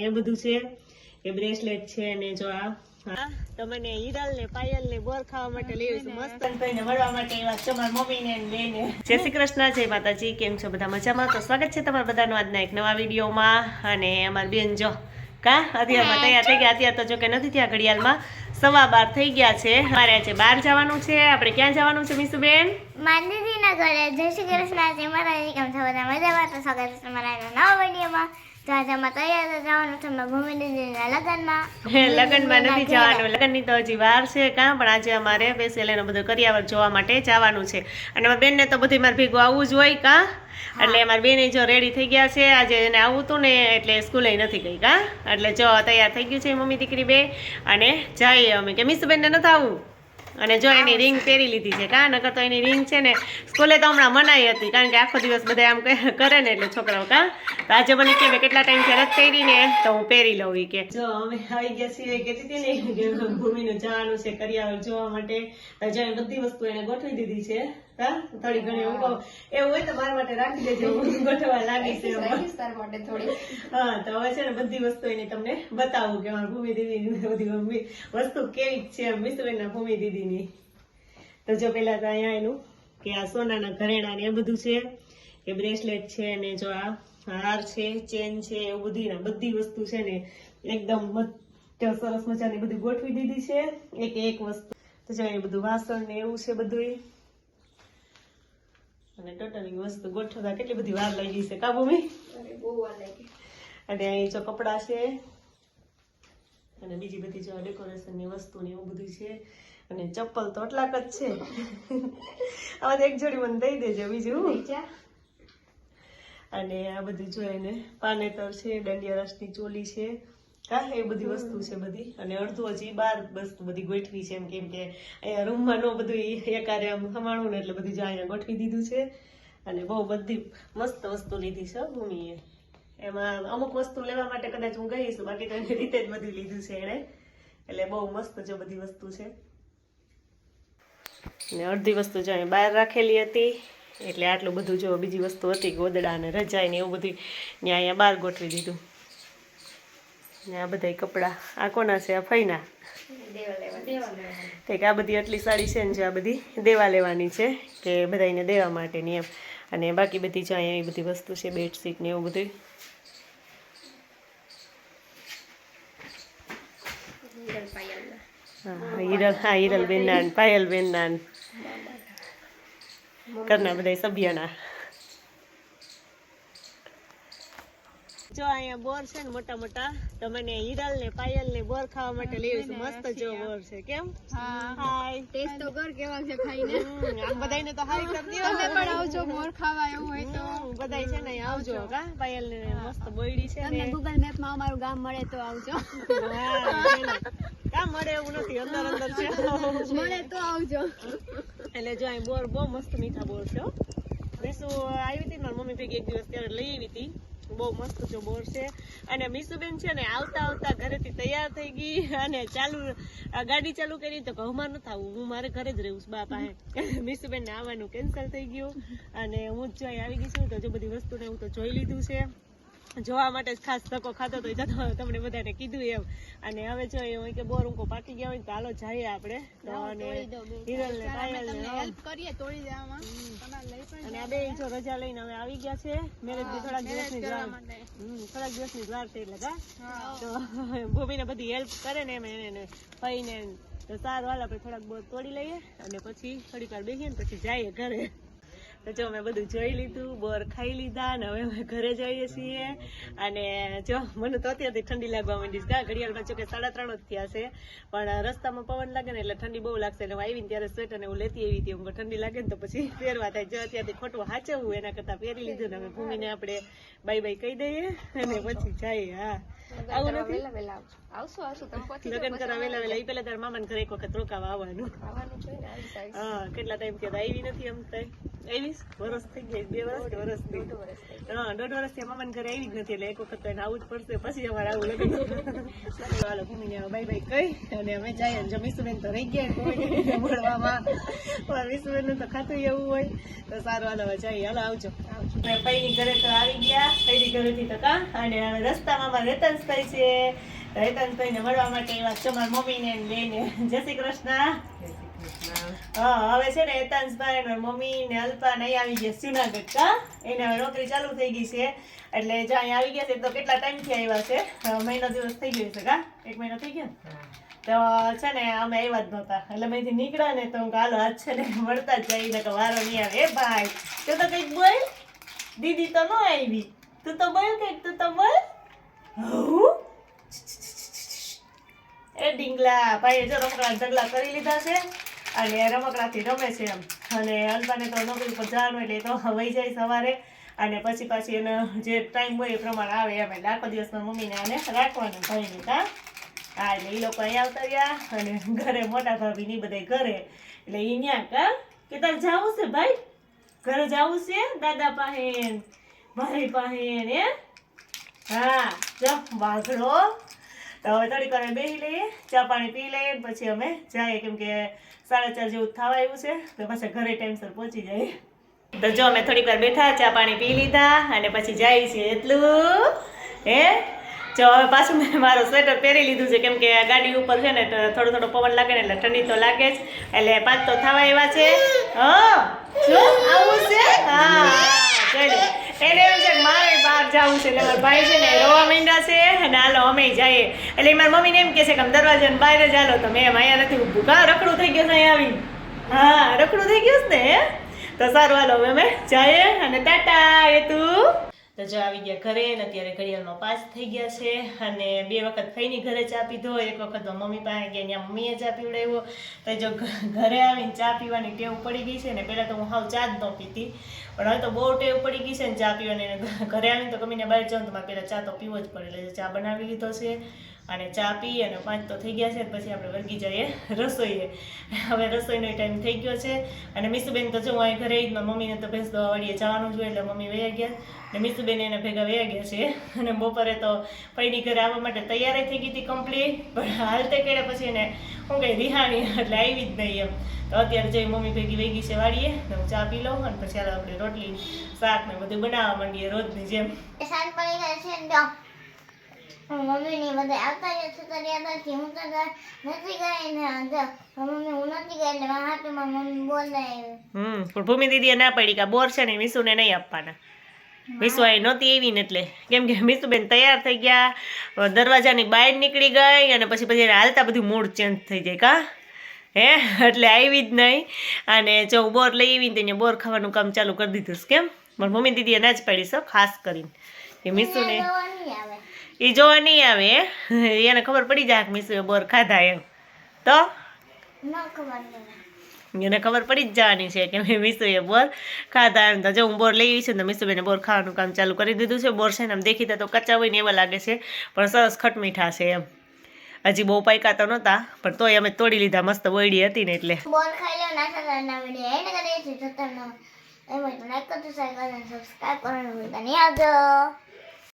ને એ બધું છે. એ બ્રેસલેટ છે ને જો આ. તમને હિરલ ને પાયલ ને બોર ખાવા માટે લઈ આવીશું. મસ્ત. ભાઈને મળવા માટે એવા છે મારા મમ્મી ને બેને. જય શ્રી કૃષ્ણ જય માતાજી. કેમ છો બધા મજામાં? તો સ્વાગત છે તમારા બધાનો આજના એક નવા વિડીયોમાં. અને અમારી બેન જો કા? અત્યારમાં તૈયાર થઈ ગયા. અત્યારે તો જો કે નથી થયા ઘડિયાળમાં. સવા બાર થઈ ગયા છે. મારે આજે બહાર જવાનું છે. આપણે ક્યાં જવાનું છે મીસુબેન માંદીજીના ઘરે. જય શ્રી કૃષ્ણ જય માતાજી કેમ છો બધા મજામાં. તો સ્વાગત છે તમારા નવા વિડીયોમાં. તો તૈયાર જવાનું છે અમારા લગ્નમાં. લગ્નમાં નથી જવાનું. લગ્નની તો હજી વાર છે કાં પણ આજે અમારે એનો બધો કરિયાવર જોવા માટે જવાનું છે. અને મારી બેનને તો બધી મારે ભેગું આવવું જ હોય કાં? એટલે મારી બેને જો રેડી થઈ ગયા છે. આજે એને આવવું હતું ને એટલે સ્કૂલે નથી ગઈ કાં? એટલે જો તૈયાર થઈ ગયું છે મમ્મી દીકરી બે. અને જઈએ અમે. કે મિસ બેનને નથી આવવું? અને જો એની રિંગ પહેરી લીધી છે કાં? નકર તો એની રિંગ છે ને સ્કૂલે તો હમણાં મનાઈ હતી કારણ કે આખો દિવસ બધા આમ કરે ને એટલે છોકરાઓ કાં? તો આજે મને કે કેટલા ટાઈમથી રદ પહેરી ને તો હું પહેરી લઉં ઈ કે. જો અમે આવી ગયા છીએ કહેતી હતી ને ભૂમિનું જવાનું છે કરિયાવર જોવા માટે. જો બધી વસ્તુ એને ગોઠવી દીધી છે. હા? થોડી ઘણી હું કહું એવું હોય તો મારા માટે રાખી દેજો હું ગોઠવા લાગી છે. હા તો હવે છે ને બધી વસ્તુ એની તમને બતાવું કે મારા ભૂમિ દીદી બધી વસ્તુ કેવી છે એમ ભૂમિ દીદીની. તો જો પેલા તો અહીંયા એનું કે આ સોનાના ઘરેણા ને એ બધું છે. કે બ્રેસલેટ છે ને જો આ હાર છે ચેન છે એવું બધી ને બધી વસ્તુ છે ને એકદમ મત સરસ મજાની બધી ગોઠવી દીધી છે. એક એક વસ્તુ. તો જો એ બધું વાસણ ને એવું છે બધું અને ટોટલી વસ્તુ ગોઠવતા કેટલી બધી વાર લાગી છે કા ભૂમિ અને અહીં જો કપડાં છે અને બીજી બધી જો ડેકોરેશનની વસ્તુ ને એવું બધું છે અને ચપ્પલ તો એટલાક જ છે. તો એક જોડી મને દઈ દેજો બીજું અને આ બધું જો એને પાનેતર છે દંડિયા રસની ચોલી છે કા એ બધી વસ્તુ છે બધી. અને અડધું હજી બાર વસ્તુ બધી ગોઠવી છે એમ કેમ કે અહીંયા રૂમમાં નો બધું એકારે આમ સમાણું ને એટલે બધી જો અહીંયા ગોઠવી દીધું છે. અને બહુ બધી મસ્ત વસ્તુ લીધી છે હો ભૂમિએ. એમાં અમુક વસ્તુ લેવા માટે કદાચ હું ગઈ છું બાકી તો એની રીતે જ બધું લીધું છે એણે. એટલે બહુ મસ્ત જો બધી વસ્તુ છે. ને અડધી વસ્તુ જો અહીં બહાર રાખેલી હતી. એટલે આટલું બધું જો બીજી વસ્તુ હતી ગોદડા અને રજાઈ ને એવું બધું ત્યાં અહીંયા બહાર ગોઠવી દીધું. ને આ બધા કપડાં. આ કોના છે? આ ફઈના? કંઈક આ બધી આટલી સાડી છે ને જે આ બધી દેવા લેવાની છે કે બધાને દેવા માટેની એમ. અને બાકી બધી જો અહીંયા એ બધી વસ્તુ છે બેડશીટ ને એવું બધું હા હિરલ હા હિરલ બેનના ને પાયલ બેનના ને ઘરના બધા સભ્યના. જો અહીંયા બોર છે ને મોટા મોટા તો મને હિરલ ને પાયલ ને બોર ખાવા માટે લઈ છે. મસ્ત જો બોર છે કેમ? હાય. ટેસ્ટ તો કર કેવા છે ખાઈને. આમ બધાયને તો હારી કર દ્યો. તમે પણ આવજો બોર ખાવા એવું હોય તો. બધાય છે ને આવજો કા? પાયલ ને મસ્ત બોયડી છે ને. તમને ગૂગલ મેપમાં અમારું ગામ મળે તો આવજો. હા, મળે એવું નથી અંદર અંદર છે. મળે તો આવજો. એટલે જો અહીં બોર બહુ મસ્ત મીઠા બોર છે મેં શું આવી હતી મારી મમ્મી ભેગી એક દિવસ ત્યારે લઈ આવી હતી. બહુ મસ્ત જો બોર છે. અને મીસુબેન છે ને આવતા આવતા ઘરેથી તૈયાર થઈ ગઈ અને ચાલુ ગાડી ચાલુ કરી તો ઘઉંમાં ન થવું હું મારે ઘરે જ રહું છું બા પાસે મીસુબેન ને આવવાનું કેન્સલ થઈ ગયું. અને હું જ જો આવી ગઈ છું તો જો બધી વસ્તુને હું તો જોઈ લીધું છે. જોવા માટે ખાસ ધક્કો ખાતો તો તમને બધાને કીધું એમ. અને હવે જો એ હોય કે બોર ઊંકો પાકી ગયા હોય તો હાલો જઈએ આપણે. તો અને હિરલ ને પાયલ ને હેલ્પ કરીએ તોડી દેવામાં અને આ બે જો રજા લઈને હવે આવી ગયા છે. મેરેજની થોડાક દિવસની વાર થોડાક દિવસની જ વાર છે એટલે તો તો ભૂમિને બધી હેલ્પ કરે ને એમ એને ભાઈ ફઈને તો સારું હાલ આપણે થોડાક બોર તોડી લઈએ અને પછી થોડીક વાર બેસીએ ને પછી જઈએ ઘરે. તો જો અમે બધું જોઈ લીધું બોર ખાઈ લીધા અને હવે અમે ઘરે જઈએ છીએ. અને જો મને તો અત્યારથી ઠંડી લાગવા માંડી છે. ઘડિયાળમાં જો કે સાડા ત્રણ જ થયા છે. પણ રસ્તામાં પવન લાગે ને એટલે ઠંડી બહુ લાગશે. એટલે હું આવીને ત્યારે સ્વેટર ને હું લેતી આવી હતી. હું ઠંડી લાગે ને તો પછી પહેરવા થાય. જો અત્યારથી ખોટું હાચવવું એના કરતા પહેરી લીધું ને અમે ભૂમિને આપણે બાય બાય કહી દઈએ. અને પછી જઈએ હા. આવું નથી? આવશું આવશું. તમે પછી લગ્ન કરવા વેલા વેલા. ઈ પેલા તારા મામાના ઘરે એક વખત રોકાવા આવવાનું. હા કેટલા ટાઈમ થયા તા? આવી નથી એમ તઈ આવી જમીશ વરસ થઈ ગયા, બે વરસ કે વરસ થઈ હા, દોઢ વર્ષથી મામાને ઘરે આવી જ નથી, એટલે એક વખત તો આવવું જ પડશે, પછી અમારે આવું લગ્ન. હાલો ભૂમિને બાય બાય કહી અને અમે જઈએ જો તો રહી ગયા મળવામાં પણ મીસુબેનનું તો ખાતું એવું હોય. તો સારું, હાલો જઈએ. હાલો, આવજો. પૈની ઘરે તો આવી ગયા. પૈની ઘરેથી તો કા? અને રસ્તામાં અમારે રતનભાઈ છે. રતનભાઈને મળવા માટે એવા છે મારા મમ્મીને ને બેને. જય શ્રી કૃષ્ણ. હા, હવે છે ને હેતાંશભાઈ ને મમ્મી ને અલ્પા ને આવી ગયા જુનાગઢ કા? એને હવે નોકરી ચાલુ થઈ ગઈ છે. એટલે જો અહીંયા આવી ગયા છે તો કેટલા ટાઈમથી આવ્યા છે? મહિનો દિવસ થઈ ગયો છે કા? એક મહિનો થઈ ગયો તો છે ને અમે આવ્યા જ નહોતા. એટલે મેં અહીંથી નીકળ્યા ને તો હું કાલો હાથ છે ને મળતા જ જઈ ને વારો નહીં આવે. એ ભાઈ, તું તો કંઈક બોલ. દીદી તો ન આવી. તું તો બોલ કંઈક, તું તો બોલ. હું એ ડીંગલા ભાઈ જો રમકડા ઢગલા કરી લીધા છે. અને રમકડાથી રમે છે એમ. અને અલ્પાને તો નોકરી પર જવાનું એટલે તો વહી જાય સવારે. અને પછી પાછી એનો જે ટાઈમ હોય એ પ્રમાણે આવે એમ. એટલે આખો દિવસમાં મમ્મીને આને રાખવાનું ભાઈને કા હા. એટલે એ લોકો અહીંયા આવતા રહ્યા અને ઘરે મોટા ભાભી ની બધા ઘરે. એટલે એ ન્યા કા, કે તારે જવું છે ભાઈ? ઘરે જાવું છે? દાદા પાસે ભાઈ પાસે હા. જો, વાઘડો. તો હવે થોડીક વાર બેસી લઈએ, ચા પાણી પી લઈએ, પછી અમે જઈએ. કેમ કે સાડા ચાર જેવું થવા આવ્યું છે, તો પાછા ઘરે ટાઈમસર પહોંચી જઈએ. તો જો અમે થોડીક વાર બેઠા, ચા પાણી પી લીધા, અને પછી જઈએ છીએ એટલું. હે? જો હવે પાછું મેં મારું સ્વેટર પહેરી લીધું છે, કેમ કે ગાડી ઉપર છે ને થોડો થોડો પવન લાગે ને, એટલે ઠંડી તો લાગે જ. એટલે પાંચ તો થવા એવા છે. હા? શું આવું છે? હા એને એમ છે મારે બહાર જવું છે એટલે મારા ભાઈ છે ને રોવા માંડ્યા છે અને હાલો અમે જઈએ. એટલે મારી મમ્મીને એમ કહે છે કે આમ દરવાજાને બહાર જ હાલો. તો મેં એમ અહીંયા નથી ઊભું. કા, રખડું થઈ ગયું છે અહીંયા આવી? હા, રખડું થઈ ગયું છે ને તો સારું, હાલો, હવે અમે જઈએ અને ટાટા, એ તું? તો જો આવી ગયા ઘરે અને અત્યારે ઘડિયાળમાં પાસ થઈ ગયા છે અને બે વખત ફઈની ઘરે ચા પીધો, એક વખત મમ્મી પાસે ગયા ત્યાં મમ્મીએ ચા પીવડાવ્યો. તો જો ઘરે આવીને ચા પીવાની ટેવ પડી ગઈ છે ને પહેલાં તો હું હાવ ચા જ ન પીતી, પણ હવે તો બહુ ટેવ પડી ગઈ છે ને ચા પીવાની. ઘરે આવીને તો ગમીને બહાર જાઉં તો મારે પહેલાં ચા તો પીવો જ પડે. એટલે ચા બનાવી લીધો છે. અને ચા પી અને પાંચ તો થઈ ગયા છે પછી આપણે વર્ગી જઈએ રસોઈએ. હવે રસોઈનો ટાઈમ થઈ ગયો છે. અને મીસુબેન તો જો, હું અહીં ઘરે જ મમ્મીને તો ભેંસ દવાવાળીએ જવાનું જોઈએ એટલે મમ્મી વયા ગયા. અને મીસુબેન એને ભેગા વયા ગયા છે. અને બપોરે તો પૈડી ઘરે આવવા માટે તૈયારી થઈ ગઈ હતી કમ્પ્લીટ પણ હાલતે કર્યા પછી એને હું કંઈ રિહાણી, એટલે આવી જ નહીં એમ. તો અત્યારે જઈ મમ્મી ભેગી વહી ગઈ છે વાળીએ, તો હું ચા પી લઉં અને પછી હાલ આપણે રોટલી, શાક ને બધું બનાવવા માંડીએ રોજની જેમ સાંજ પડી ગઈ છે ને તો હું મમ્મીની બધા આવતા જ છે તરિયા નથી હું તો નથી ગઈ ને મમ્મી હું નથી ગઈ એટલે હાથમાં મમ્મી બોલાવી હમ પણ ભૂમિ દીદીએ ના પડી કે બોર છે ને મીસુને નહીં આપવાના. મીસુ આવી નહોતી એવી ને એટલે. કેમ કે મીસુબેન તૈયાર થઈ ગયા દરવાજાની બહાર નીકળી ગઈ અને પછી પછી હાલતા બધું મૂડ ચેન્જ થઈ જાય કા? હે? એટલે આવી જ નહીં. અને જો હું બોર લઈ આવીને તેને બોર ખાવાનું કામ ચાલુ કરી દીધું કેમ? પણ મમ્મી દીદીએ ના જ પાડી છે ખાસ કરીને. કે મીસુને આવે. એ જોવા નહીં આવે એને ખબર પડી જાય કે મીસુએ બોર ખાધા એમ. તો? એને ખબર પડી જ જવાની છે કે મેં મીસુએ બોર ખાધા એમ. તો જો હું બોર લઈ છું તો મીસુબેને બોર ખાવાનું કામ ચાલુ કરી દીધું છે. બોર છે ને આમ દેખીતા તો કચ્ચા હોય ને એવા લાગે છે. પણ સરસ ખટમીઠા છે એમ. હજી બહુ પાયકા તો નહોતા પણ તોય અમે તોડી લીધા. મસ્ત વળી હતી ને એટલે. બોર ખાઈ લો વીડિયો